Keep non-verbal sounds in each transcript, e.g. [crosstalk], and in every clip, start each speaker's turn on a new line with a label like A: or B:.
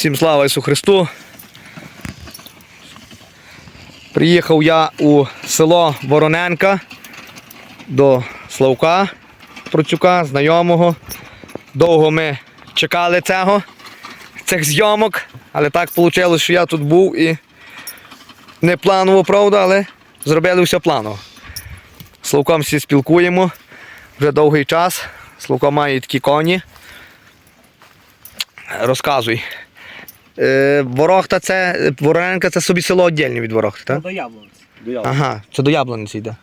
A: Всім слава Ісу Христу. Приїхав я у село Вороненка до Славка Процюка, знайомого. Довго ми чекали цього, цих зйомок, але так вийшло, що я тут був і не планово, правда, але зробили все планово. З Славком всі спілкуємо вже довгий час. Славко має такі коні. Розказуй. Е, Ворохта це, Вороненка це собі село віддільне від Ворохти, так?
B: До яблунці.
A: Ага, це до Яблониці йде.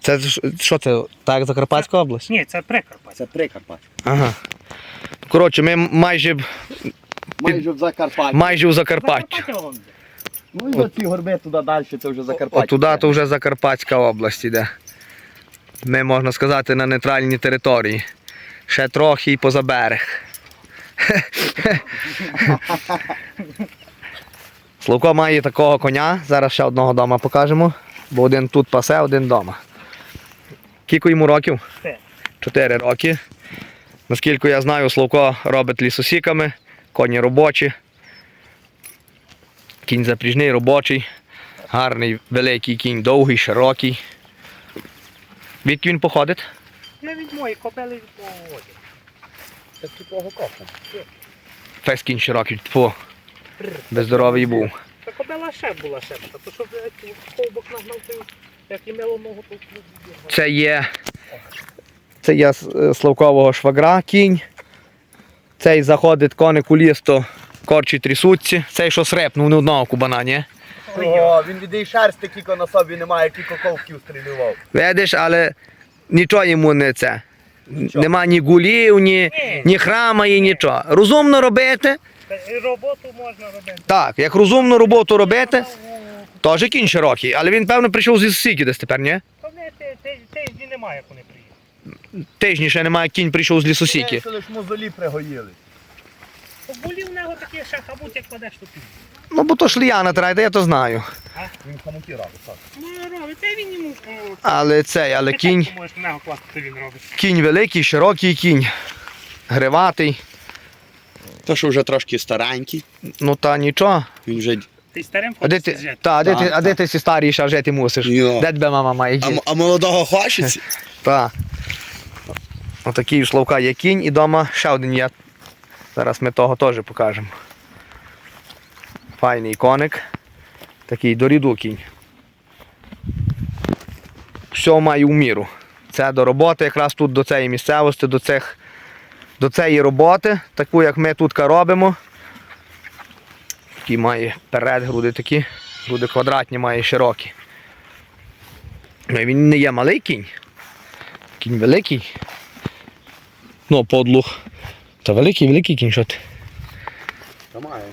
A: Це ж- що це? Так, Закарпатська область?
B: Ні, це Прикарпаття.
C: Це Прикарпаття.
A: Ага. Коротше, ми майже,
C: Майже в Закарпатті.
A: майже у Закарпатті.
B: Закарпаття.
C: Ну і оці горби туди далі, це вже Закарпаття.
A: Туди то вже Закарпатська область іде. Ми, можна сказати, на нейтральній території. Ще трохи і поза берег. [laughs] Славко має такого коня. Зараз ще одного дома покажемо. Бо один тут пасе, один вдома. Кілько йому років?
B: Чотири.
A: Роки. Наскільки я знаю, Славко робить лісосіками, коні робочі. Кінь запріжний, робочий. Гарний великий кінь, довгий, широкий. Відки він походить?
B: Не від моєї кобили від
C: Це тупого кофе.
A: Весь кінь широкий, тьфу, безздоровий був.
B: Та кобила ще була ще. А то що ковбок нагнав, то як і мило ногу, то
A: Це є. Це є з- е, Славкового швагра кінь. Цей заходить коник у ліс, то корчі трясуться. Цей що срепнув не одного кубана, ні?
C: О, він від її шерсти кіко на собі немає, кіко ковків стрілював.
A: Видиш, але нічого йому не це.
C: Нічого.
A: Нема ні гулів, ні,
B: Ні.
A: храма, і нічого. Розумно робити.
B: І роботу можна робити.
A: Так, як розумну роботу робити, теж кінь широкий, але він, певно, прийшов зі сусідів десь тепер, ні?
B: То не ти- ти- тижні немає, як вони приїдуть.
A: Тижні ще немає, кінь прийшов з лісосіки.
C: Це лише мозолі пригоїли.
B: Були в нього такі ще хабуть, як кладеш то пів.
A: Ну, бо то шліяна трайда, я то знаю.
C: Він хамуки робить, так.
B: Ну, робить, це він йому. о,
A: Але цей, але кінь,
B: можеш в нього класти, то він робить.
A: кінь великий, широкий кінь, гриватий.
D: То, що вже трошки старенький,
A: Ну та нічого.
D: він вже.
B: Ти старим
A: А де
B: хочеш
A: ти,
B: жити.
A: та, а де ти, а де ти сі старий ще жити мусиш?
D: Йо.
A: Де тебе мама має
D: А, м- а молодого хочеться?
A: Та. Отакий у Славка є кінь і вдома ще один є. Зараз ми того теж покажемо. Файний коник. Такий до ріду кінь. Все має у міру. Це до роботи, якраз тут до цієї місцевості, до, цих, до цієї роботи, таку як ми тут робимо. Такий має перед груди такі, груди квадратні має широкі. Ну, Він не є малий кінь. Кінь великий. Ну, подлух. Та великий, великий кінь, що ти.
D: Та має.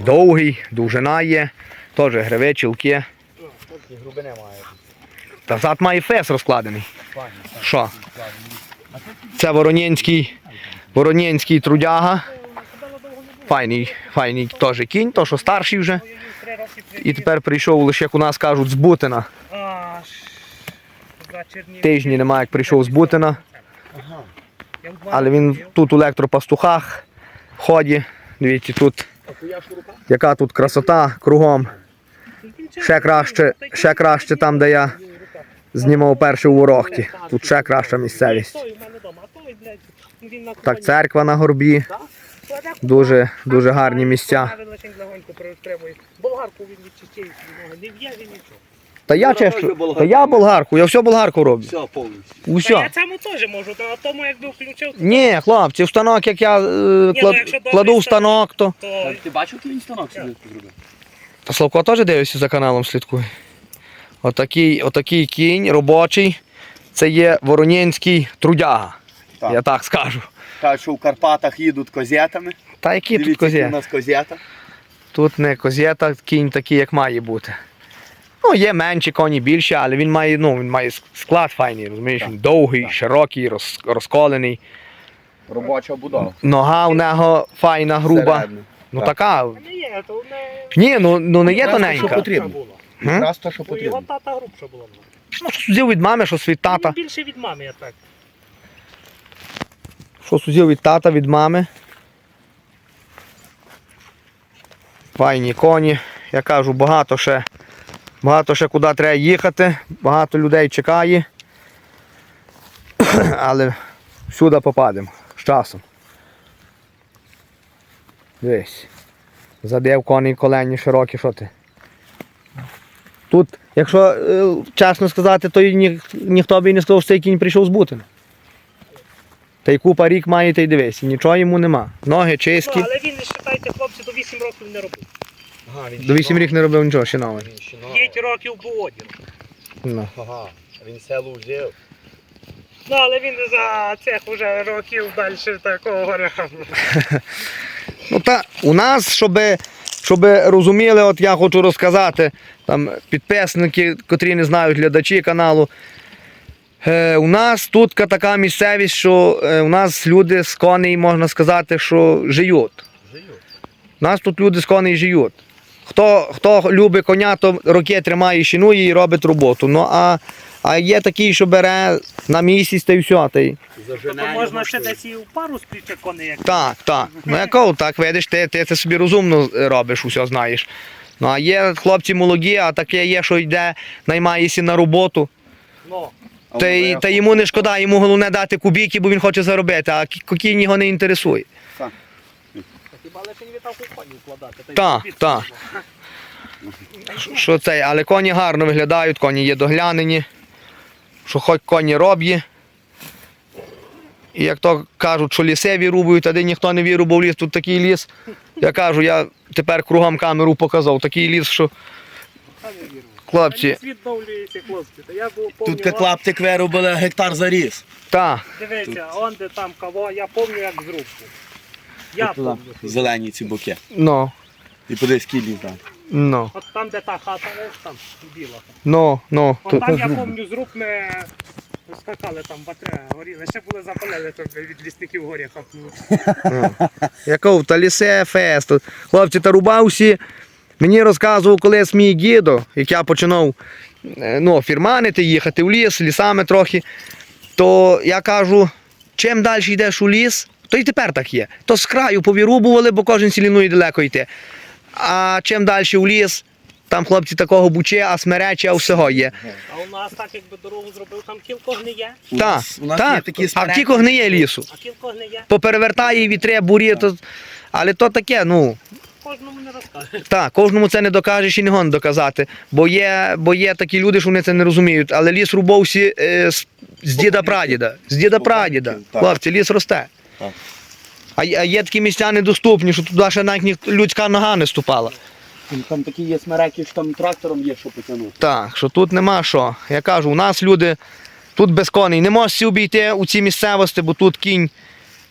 A: Довгий, довжина є, теж гриве, чілки.
C: Грубини має.
A: Та зад має фес розкладений. Що? Це вороненський, вороненський трудяга. Файний, файний теж кінь, то що старший вже. І тепер прийшов лише, як у нас кажуть, з Бутина. Тижні немає, як прийшов з Бутина. Але він тут у електропастухах ходить. Дивіться, тут яка тут красота кругом. Ще краще, ще краще там, де я знімав перше у Ворохті. Тут ще краща місцевість. Так, церква на горбі. Дуже, дуже гарні місця.
B: Болгарку він відчистив, не в'є нічого.
A: Та я чешу, та я болгарку, я все болгарку роблю.
D: Все повністю.
B: Та я цьому теж можу, та на тому якби включив, то,
A: Ні, хлопці, в станок, як я е,
B: ну,
A: клад-
B: якщо добрий
A: кладу в
B: станок,
A: то.
B: то
D: Ти бачив, який він станок собі зробив?
A: Та Славко теж дивився за каналом слідкує. Отакий, отакий кінь робочий. Це є воронінський трудяга.
C: Так.
A: Я так скажу.
C: Кажуть, що в Карпатах їдуть козетами.
A: Та які тут
C: Дивіться, які у
A: козє?
C: нас козета.
A: Тут не козєта, кінь такий, як має бути. Ну, є менші коні більші, але він має, ну, він має склад файний, розумієш? Він довгий,
C: так.
A: широкий, роз, розколений.
C: Робоча будова.
A: Нога у нього файна, груба.
C: Всередину.
A: Ну
C: Так.
A: така.
B: не є, то не...
A: Ні, ну, ну не є
C: Якраз то, що
A: тоненька.
C: потрібно.
B: Було.
A: М?
C: Якраз що
B: Бо його
C: потрібно.
B: тата грубша була. в мене.
A: Ну, що судів від мами, що від тата.
B: Він більше від мами, я так.
A: Що судів від тата, від мами. Файні коні. Я кажу, багато ще, багато ще куди треба їхати, багато людей чекає. [clears throat] Але всюди попадемо з часом. Дивись. Задив коней колені широкі, що ти? Тут, якщо е, чесно сказати, то ні, ніхто б і не сказав, що цей кінь прийшов з Бутина. Та й купа рік має, та й дивись, нічого йому нема. Ноги
B: Ну,
A: чисті.
B: але він, вважайте, хлопці, до 8 років не робив.
C: Ага, він
A: До 8 рік не робив нічого, ще новий.
C: Він ще
B: 5 років був одір.
A: Ну.
C: Ага, він село взяв.
B: Ну, але він за цих вже років далі такого. [laughs]
A: Ну та у нас, щоб, щоб розуміли, от я хочу розказати, там підписники, котрі не знають глядачі каналу. Е, у нас тут така місцевість, що е, у нас люди з коней, можна сказати, що живуть.
C: Живу.
A: У нас тут люди з коней живуть. Хто, хто любить коня, то роки тримає, шинує і робить роботу. Ну а, а є такий, що бере на місяць та й все. Та й...
B: Тобто можна ще десь і в пару спіче коней, як
A: Так, так. Ну я кажу, так видиш, ти, ти це собі розумно робиш, усе знаєш. Ну а є хлопці молоді, а таке є, що йде, наймається на роботу.
B: ну,
A: Та, й- та йому не шкода, йому головне дати кубіки, бо він хоче заробити, а кі- кінь його не інтересує.
B: Хіба лише не вітав коні вкладати.
A: Так, так. Що це? Але коні гарно виглядають, коні є доглянені, що хоч коні роб'є. І як то кажуть, що ліси вирубують, а де ніхто не вирубав ліс, тут такий ліс. Я кажу, я тепер кругом камеру показав, такий ліс, що
B: був
C: Тут клаптик вирубили, гектар заріс.
A: та,
B: Дивіться, он де там кого, я пам'ятаю як Я пам'ятаю.
D: Зелені ці боки.
A: ну,
D: І подивись, скільки там.
A: ну,
B: От там, де та хата, ось там біла.
A: ну, ну.
B: От там я пам'ятаю, з рук ми скакали там батарея горіли. Ще були запалили то від лісників горі хапнули. [laughs]
A: Я та лісе фест. Хлопці, та рубався. Мені розказував колись мій дідо, як я починав е, ну, фірманити, їхати в ліс, лісами трохи. То я кажу, чим далі йдеш у ліс, то і тепер так є. То з краю повірубували, бо кожен сілінує далеко йти. А чим далі в ліс, там хлопці такого буче, а смеречі, а всього є.
B: А у нас так, якби дорогу зробив, там кілко гниє,
A: Так,
D: у нас є
A: так.
D: такі
A: А
D: смереки.
A: кілько гниє лісу.
B: а кілко гниє.
A: Поперевертає вітри, бурі, то... але то таке, ну.
B: Кожному не розкаже.
A: Так, кожному це не докажеш і не гон доказати. Бо є, бо є такі люди, що вони це не розуміють. Але ліс рубовся е, з, з діда прадіда. З діда прадіда. Хлопці, ліс росте.
D: Так.
A: А, є- а є такі місця недоступні, що туди ще навіть ні- людська нога не ступала.
D: Там такі є смереки, що там трактором є, що потягнути.
A: Так, що тут нема що. Я кажу, у нас люди тут без коней. Не можеш всі обійти у цій місцевості, бо тут кінь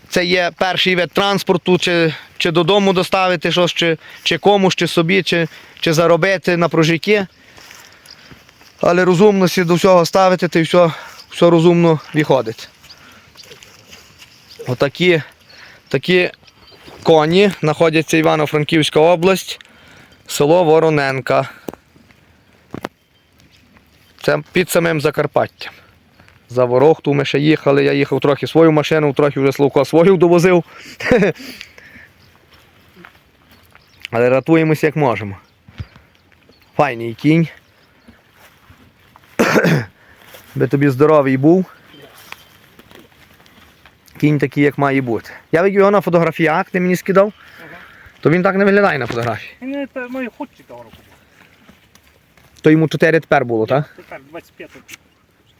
A: це є перший вид транспорту, чи, чи додому доставити щось, чи, чи комусь, чи собі, чи, чи заробити на прожитки. Але розумності до всього ставити, то все, все розумно виходить. Отакі такі коні знаходяться Івано-Франківська область, село Вороненка. Це під самим Закарпаттям. За Ворохту ми ще їхали, я їхав трохи свою машину, трохи вже Славко свою довозив. [laughs] Але ратуємося як можемо. Файний кінь. [coughs] Би тобі здоровий був. Кінь такий, як має бути. Я його на фотографіях, ти мені скидав, то він так не виглядає на фотографії.
B: Він це хоч того року.
A: То йому 4 тепер було, так?
B: Тепер 25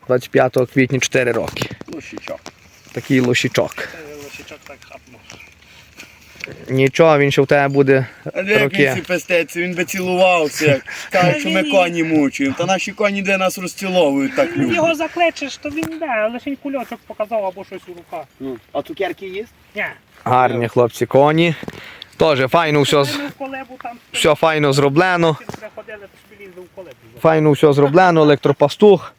A: 25 квітня 4 роки.
D: Лошічок.
A: Такий лошічок.
B: Лошічок так хапнув.
A: Нічого, він ще в тебе буде Роки.
C: він пестеться, він би цілувався, кажуть, що ми коні мучуємо. Та наші коні де нас розціловують так люблять.
B: Його закличеш, то він йде, але ще кульочок показав або щось у руках.
D: Ну, а цукерки є?
B: Ні.
A: гарні хлопці коні. Теж файно все, з-
B: Ми в колебу там [laughs]
A: все файно зроблено.
B: приходили, то собі лізли в колебу.
A: Файно все зроблено, електропастух,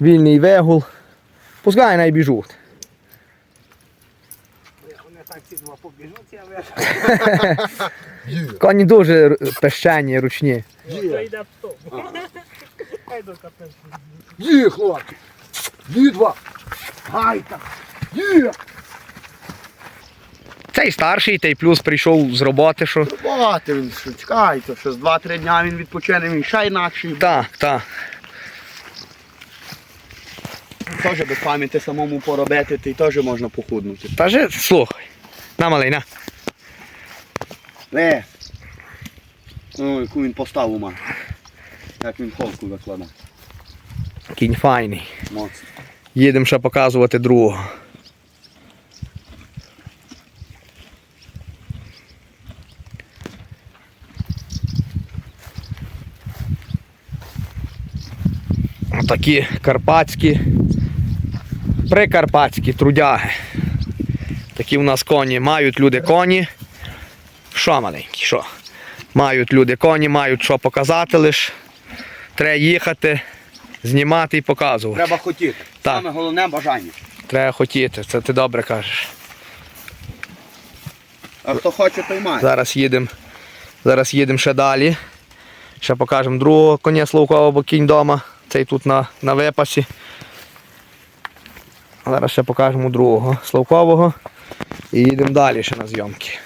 A: вільний вигул. Пускай найбіжуть.
B: Вони побіжуть, але [laughs]
A: Коні дуже пещені, ручні.
B: то йде.
C: Є, хлопці! Є два! Гайка! Є!
A: Цей старший, той плюс прийшов з роботи, що.
C: Бати він, що чекай, то що з 2-3 дня він відпочине, він ще інакший.
A: Так, так.
C: Теж без пам'яті самому поробити, ти теж можна похуднути.
A: Та же, слухай. На малий, на.
C: Ну, яку він поставу має. Як він холку викладає.
A: Кінь файний.
C: Моцно.
A: Їдемо ще показувати другого. Такі карпатські, прикарпатські трудяги. Такі у нас коні. Мають люди коні. Що маленькі, що? Мають люди коні, мають що показати лиш. Треба їхати, знімати і показувати.
C: Треба хотіти.
A: Так.
C: Саме головне бажання.
A: Треба хотіти, це ти добре кажеш.
C: А хто хоче, той має.
A: Зараз їдемо. Зараз їдемо ще далі. Ще покажемо другого коня Словкового, бо кінь вдома. Цей тут на, на випасі. Зараз ще покажемо другого Словкового. І їдемо далі ще на зйомки.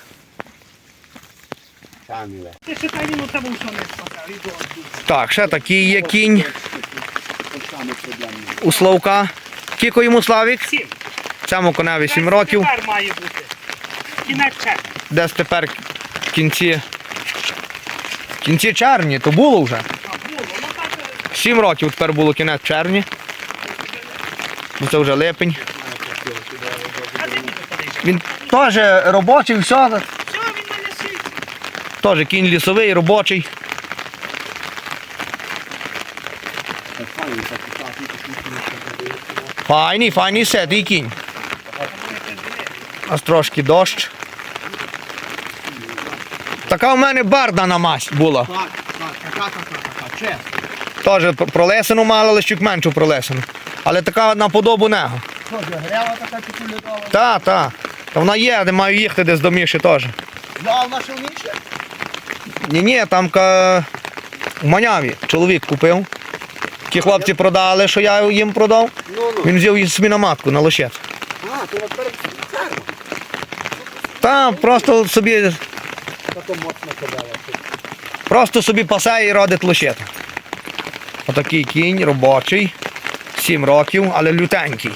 A: Так, ще такий є кінь у Славка. Кіко йому Славік?
B: Сім.
A: Цьому коневі 7 років.
B: Тепер має бути. Кінець червня.
A: Десь тепер кінці. Кінці червня, то було вже. 7 років тепер було кінець червня. Ну, Це вже липень.
B: А ти ніби ходиш.
A: Він теж робочий, все.
B: Все, він мене сить.
A: Теж кінь лісовий, робочий.
C: Так, так, так, так, так, так, так.
A: Файний, файний сетий кінь. Аж трошки дощ. Така в мене барда на масть була.
C: Так, так, така, така, така, чесно.
A: Теж пр- пролесену мала, але чуть меншу пролесену. Але така на подобу нього.
C: Що грява така чекулітова?
A: Та, та. Та вона є, де маю їхати десь до Міші теж.
C: Я наша вніше?
A: Ні, ні, там ка... в Маняві чоловік купив. Ті хлопці продали, що я їм продав.
C: Ну, ну.
A: Він взяв її собі на матку, на лошет.
C: А, то наперед ферма.
A: Та просто собі,
C: Така моцна кобела.
A: просто собі пасає і родить лошет. Отакий кінь робочий, 7 років, але лютенький.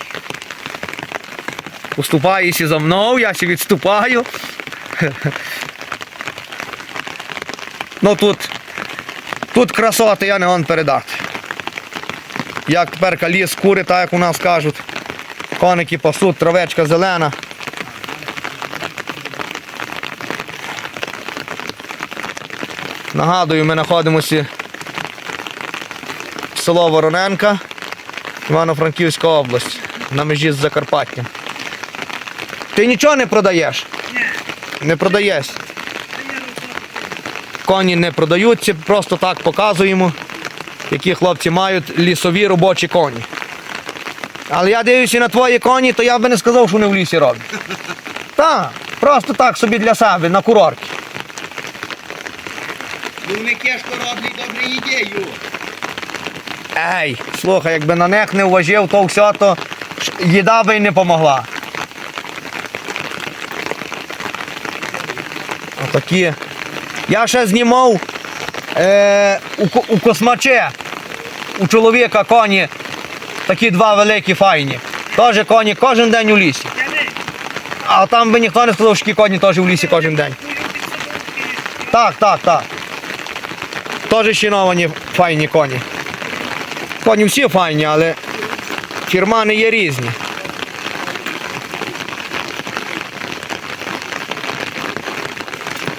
A: Уступаєшся за мною, я сі відступаю. Ну тут, тут красоти я не он передати. Як тепер ліс кури, так як у нас кажуть. Коники пасуть, травечка зелена. Нагадую, ми знаходимося в село Вороненка, Івано-Франківська область, на межі з Закарпаттям. Ти нічого не продаєш?
B: Ні.
A: Не продаєш. Коні не продаються, просто так показуємо, які хлопці мають лісові робочі коні. Але я дивлюся на твої коні, то я би не сказав, що вони в лісі роблять. Так, просто так собі для себе, на курорті.
C: Ну, вони кешко роблять добрі ідею.
A: Ей, слухай, якби на них не вважив, то все, то їда би й не помогла. Отакі. Я ще знімав е, у, у космаче. У чоловіка коні такі два великі файні. Теж коні кожен день у лісі. А там би ніхто не сказав, що коні теж у лісі кожен день. Так, так, так. Теж щіновані файні коні. Коні всі файні, але фірмани є різні.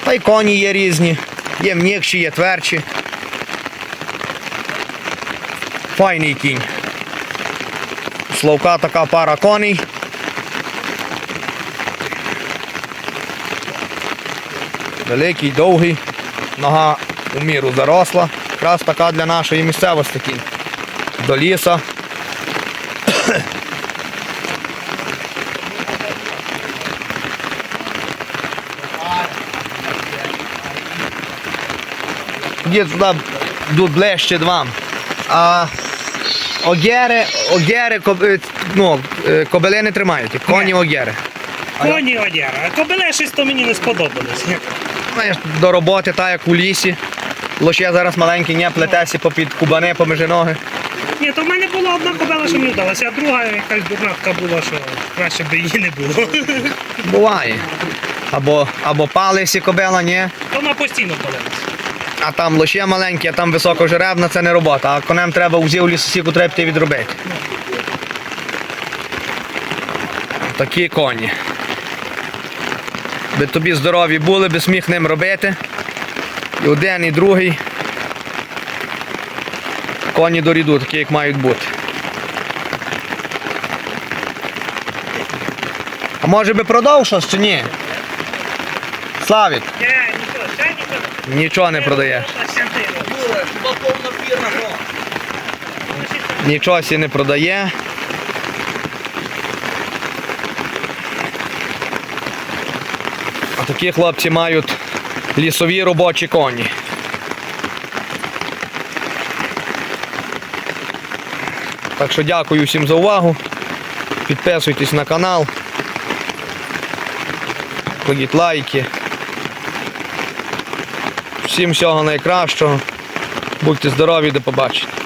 A: Та й коні є різні. Є м'якші, є твердші. Файний кінь. Словка така пара коней. Великий, довгий, нога у міру заросла. Якраз така для нашої місцевості кінь. До ліса. Є туди йдуть ближче вам. А огєри, огєри, е, ну, е, кобили не тримають, коні огєри.
B: Коні одяра. А кобиле щось то мені не сподобалось.
A: Знаєш, до роботи, так як у лісі. Лоще зараз маленький, не плетесі попід кубани, поміж ноги.
B: Ні, то в мене була одна кобила, що мені вдалася, а друга якась дурнатка була, що краще би її не було.
A: Буває. Або, або палисі кобила, ні.
B: То вона постійно палилась.
A: А там лоще маленькі, а там високожеребна, це не робота. А конем треба узів лісосіку треба піти відробити. Такі коні. Би тобі здорові були, би сміх ним робити. І один, і другий. Коні до ріду, такі, як мають бути. А може би продав щось чи ні? Славік,
B: нічого.
A: не продає. Нічого сі не продає. А такі хлопці мають лісові робочі коні. Так що дякую всім за увагу. Підписуйтесь на канал. Кладіть лайки. Всім всього найкращого. Будьте здорові, до побачення.